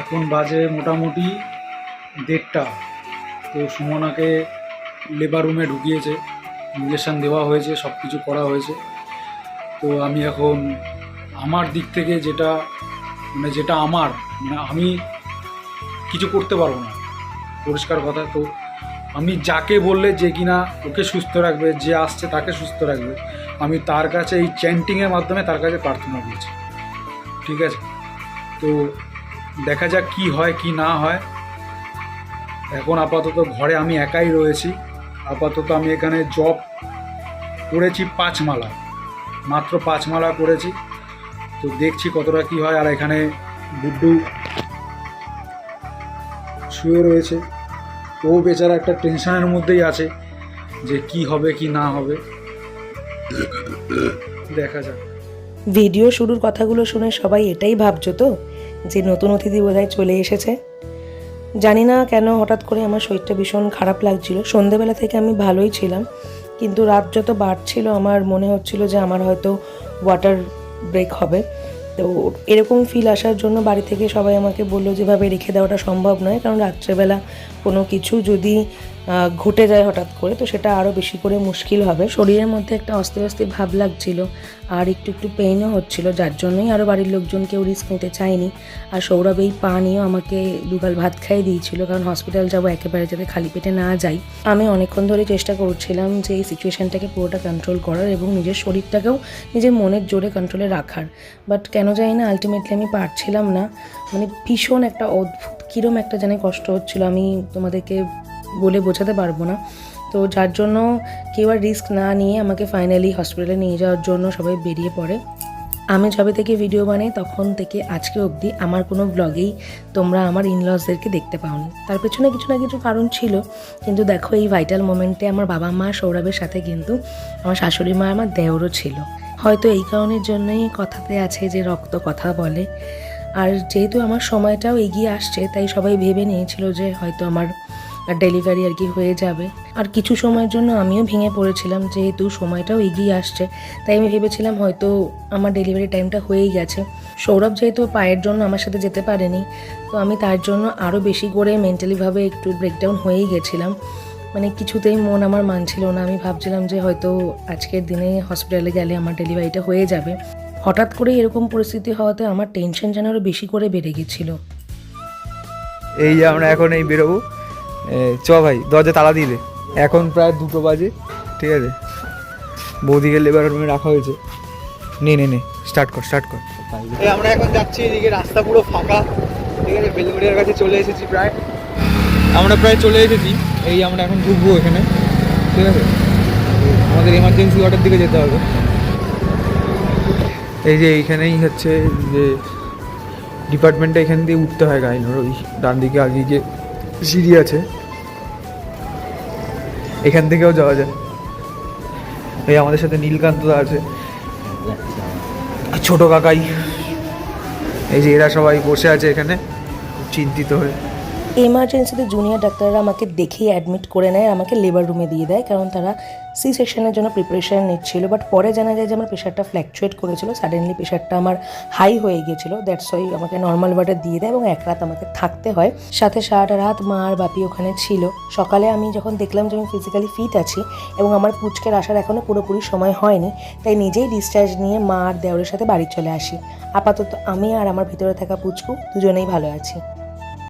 এখন বাজে মোটামুটি দেড়টা। তো সুমনাকে লেবার রুমে ঢুকিয়েছে ইঞ্জেকশান দেওয়া হয়েছে সব কিছু করা হয়েছে। তো আমি এখন আমার দিক থেকে যেটা মানে যেটা আমার মানে আমি কিছু করতে পারব না। পরিষ্কার কথা, তো আমি যাকে বললে যে কিনা ওকে সুস্থ রাখবে, যে আসছে তাকে সুস্থ রাখবে। আমি তার কাছে এই চ্যান্টিংয়ের মাধ্যমে তার কাছে প্রার্থনা করছি। ঠিক আছে? তো দেখা যাক কি হয়, কি না হয়। এখন আপাতত ঘরে আমি একাই রয়েছি। আপাতত আমি এখানে জব করেছি পাঁচমালা, মাত্র পাঁচমালা করেছি। তো দেখছি কতটা কি হয়, আর এখানে গুড্ডু শুয়ে রয়েছে। ও বেচারা একটা টেনশনের মধ্যেই আছে যে কি হবে, কি না হবে। দেখা যাক। ভিডিও শুরুর কথাগুলো শুনে সবাই এটাই ভাবছ তো? যে নতুন অতিথি বোধহয় চলে এসেছে। জানি না কেন হঠাৎ করে আমার শরীরটা ভীষণ খারাপ লাগছিল। সন্ধেবেলা থেকে আমি ভালোই ছিলাম, কিন্তু রাত যত বাড়ছিল আমার মনে হচ্ছিল যে আমার হয়তো ওয়াটার ব্রেক হবে। তো এরকম ফিল আসার জন্য বাড়ি থেকে সবাই আমাকে বলল, যেভাবে রেখে দেওয়াটা সম্ভব নয়, কারণ রাত্রেবেলা কোনো কিছু যদি ঘটে যায় হঠাৎ করে, তো সেটা আরও বেশি করে মুশকিল হবে। শরীরের মধ্যে একটা অস্থির অস্থির ভাব লাগছিল, আর একটু একটু পেইনও হচ্ছিল, যার জন্যই আরও বাড়ির লোকজন কেউ রিস্ক নিতে চায়নি। আর সৌরভ এই পা নিয়েও আমাকে দুগাল ভাত খাইয়ে দিয়েছিল, কারণ হসপিটাল যাব, একেবারে যাতে খালি পেটে না যাই। আমি অনেকক্ষণ ধরে চেষ্টা করছিলাম যে এই সিচুয়েশনটাকে পুরোটা কন্ট্রোল করার এবং নিজের শরীরটাকেও নিজের মনের জোরে কন্ট্রোলে রাখার। বাট কেন জানি না আলটিমেটলি আমি পারছিলাম না। মানে ভীষণ একটা অদ্ভুত, কীরম একটা জানি কষ্ট হচ্ছিল। আমি তোমাদেরকে বলে বোঝাতে পারব না। তো যার জন্য কেউ আর রিস্ক না নিয়ে আমাকে ফাইনালি হসপিটালে নিয়ে যাওয়ার জন্য সবাই বেরিয়ে পড়ে। আমি যবে থেকে ভিডিও বানাই তখন থেকে আজকে অবধি আমার কোনো ব্লগেই তোমরা আমার ইনলসদেরকে দেখতে পাওনি। তার পেছনে কিছু না কিছু কারণ ছিল, কিন্তু দেখো এই ভাইটাল মোমেন্টে আমার বাবা মা, সৌরভের সাথে কিন্তু আমার শাশুড়ি মা, আমার দেওরও ছিল। হয়তো এই কারণের জন্যই কথাতে আছে যে রক্ত কথা বলে। আর যেহেতু আমার সময়টাও এগিয়ে আসছে, তাই সবাই ভেবে নিয়েছিল যে হয়তো আমার ডেলিভারি আর কি হয়ে যাবে। আর কিছু সময়ের জন্য আমিও ভেঙে পড়েছিলাম, যেহেতু সময়টাও এগিয়ে আসছে। তাই আমি ভেবেছিলাম হয়তো আমার ডেলিভারি টাইমটা হয়েই গেছে। সৌরভ যেহেতু পায়ের জন্য আমার সাথে যেতে পারেনি, তো আমি তার জন্য আরও বেশি করে মেন্টালিভাবে একটু ব্রেকডাউন হয়েই গেছিলাম। মানে কিছুতেই মন আমার মানছিল না। আমি ভাবছিলাম যে হয়তো আজকের দিনে হসপিটালে গেলে আমার ডেলিভারিটা হয়ে যাবে। হঠাৎ করে এরকম পরিস্থিতি হওয়াতে আমার টেনশন যেন আরও বেশি করে বেড়ে গেছিল। এই আমরা এখন এই বেরোবো। চ ভাই দরজা তালা দিলে এখন প্রায় দুটো বাজে ঠিক আছে? বৌদিকে লেবার রুমে রাখা হয়েছে। নে নে নে স্টার্ট কর স্টার্ট কর। আমরা এখন যাচ্ছি এদিকে রাস্তা পুরো ফাঁকা। ঠিক আছে বেলগুড়িয়ার কাছে চলে এসেছি প্রায়। আমরা প্রায় চলে এসেছি। এই আমরা এখন ঢুকবো এখানে। ঠিক আছে? আমাদের এমার্জেন্সি ওয়ার্ডের দিকে যেতে হবে। এই যে এইখানেই হচ্ছে যে ডিপার্টমেন্টে এখান দিয়ে উঠতে হয় গাইনোর ওই ডান দিকে আগে যে সিঁড়ি আছে। এখান থেকেও যাওয়া যায়। এই আমাদের সাথে নীলকান্ত আছে। ছোট কাকাই। এই যে এরা সবাই বসে আছে এখানে, চিন্তিত হয়ে। এমার্জেন্সিতে জুনিয়র ডাক্তাররা আমাকে দেখেই অ্যাডমিট করে নেয়, আমাকে লেবার রুমে দিয়ে দেয়, কারণ তারা সি সেকশনের জন্য প্রিপারেশান নিচ্ছিল বাট পরে জানা যায় যে আমার প্রেশারটা ফ্ল্যাকচুয়েট করেছিল সাডেনলি প্রেশারটা আমার হাই হয়ে গিয়েছিল দ্যাটস ওয়াই আমাকে নর্মাল ওয়ার্ডে দিয়ে দেয় এবং এক রাত আমাকে থাকতে হয়। সাথে সারাটা রাত মা আর বাপি ওখানে ছিল। সকালে আমি যখন দেখলাম যে আমি ফিজিক্যালি ফিট আছি এবং আমার পুচকের আসার এখনও পুরোপুরি সময় হয়নি, তাই নিজেই ডিসচার্জ নিয়ে মা আর দেওরের সাথে বাড়ি চলে আসি। আপাতত আমি আর আমার ভিতরে থাকা পুচকু দুজনেই ভালো আছি।